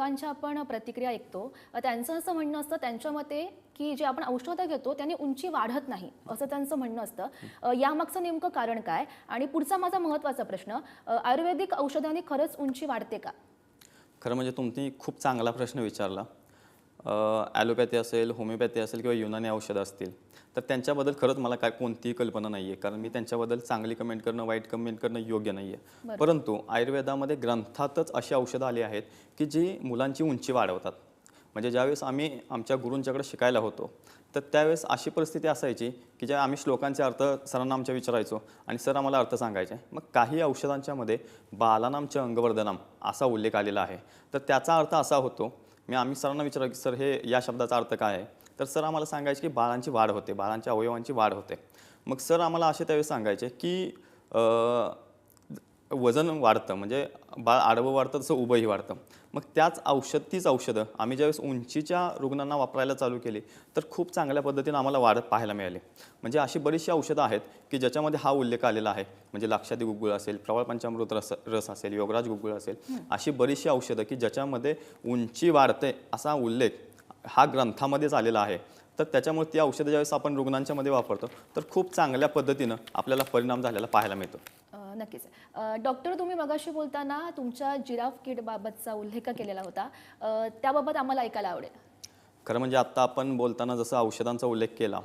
लोकांच्या आपण प्रतिक्रिया ऐकतो त्यांचं असं म्हणणं असतं त्यांच्या मते की जे आपण औषधं घेतो त्याने उंची वाढत नाही असं त्यांचं म्हणणं असतं. यामागचं नेमकं कारण काय? आणि पुढचा माझा महत्त्वाचा प्रश्न आयुर्वेदिक औषधांनी खरंच उंची वाढते का? खरं म्हणजे तुम्ही खूप चांगला प्रश्न विचारला. ॲलोपॅथी असेल होमिओपॅथी असेल किंवा युनानी औषधं असतील तर त्यांच्याबद्दल खरंच मला काय कोणतीही कल्पना नाही आहे कारण मी त्यांच्याबद्दल चांगली कमेंट करणं वाईट कमेंट करणं योग्य नाही आहे परंतु आयुर्वेदामध्ये ग्रंथातच अशी औषधं आली आहेत की जी मुलांची उंची वाढवतात. म्हणजे ज्यावेळेस आम्ही आमच्या गुरूंच्याकडे शिकायला होतो तर त्यावेळेस अशी परिस्थिती असायची की ज्या आम्ही श्लोकांचे अर्थ सरांना आमच्या विचारायचो आणि सर आम्हाला अर्थ सांगायचे. मग काही औषधांच्यामध्ये बालानामच्या अंगवर्धनम असा उल्लेख आलेला आहे. तर त्याचा अर्थ असा होतो मी आम्ही सरांना विचारलं की सर हे या शब्दाचा अर्थ काय आहे? तर सर आम्हाला सांगायचे की बाळांची वाढ होते. बाळांच्या अवयवांची वाढ होते. मग सर आम्हाला असे त्यावेळेस सांगायचे की वजन वाढतं म्हणजे बाळ आडवं वाढतं तसं उभंही वाढतं. मग त्याच औषध तीच औषधं आम्ही ज्यावेळेस उंचीच्या रुग्णांना वापरायला चालू केली तर खूप चांगल्या पद्धतीनं आम्हाला वाढत पाहायला मिळाली. म्हणजे अशी बरीचशी औषधं आहेत की ज्याच्यामध्ये हा उल्लेख आलेला आहे. म्हणजे लाक्षादी गुगुळ असेल प्रवाळ पंचामृत रस रस असेल योगराज गुगुळ असेल अशी बरीचशी औषधं की ज्याच्यामध्ये उंची वाढते असा उल्लेख हा ग्रंथामध्येच आलेला आहे. तर त्याच्यामुळे ती औषधं ज्यावेळेस आपण रुग्णांच्या मध्ये वापरतो तर खूप चांगल्या पद्धतीनं आपल्याला परिणाम झालेला पाहायला मिळतो. नक्कीच. डॉक्टर तुम्ही मगाशी बोलताना तुमच्या जिराफ किटबाबतचा उल्लेख केलेला होता. त्याबाबत आम्हाला ऐकायला आवडेल. खरं म्हणजे आत्ता आपण बोलताना जसं औषधांचा उल्लेख केला